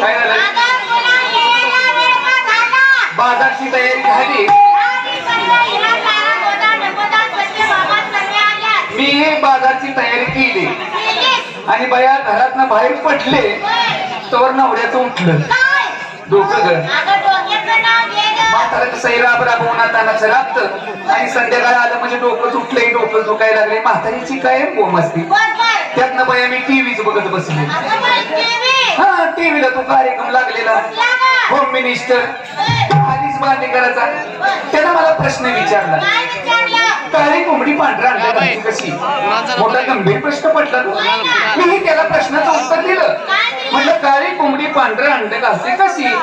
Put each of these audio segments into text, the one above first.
काय झालं? बाजारची तयारी झाली. मी बाजारची तयारी केली. आणि बया घरातनं बाहेर पडले तर नवऱ्याचं उठलं. डोकं ग म्हातारा कसं राब राब उन्हात राबत आणि संध्याकाळ आलं म्हणजे डोकं तुटलंय डोकं झोकायला लागले म्हातारीची काय बोम असते त्यातनं बया मी टीव्हीच बघत बसले. हा टीव्हीला तो कार्यक्रम लागलेला. होम मिनिस्टर आधीच मान्य करायचा. त्यानं मला प्रश्न विचारला. काळी कोंबडी पांढरा अंडा घालते कशी? मोठा गंभीर प्रश्न पडला तो. मीही त्याला प्रश्नाचं उत्तर दिलं. म्हटलं काळी कोंबडी पांढरा अंड घालते कशी?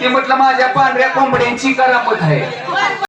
ते म्हटलं माझ्या पांढऱ्या कोंबड्यांची करामत आहे.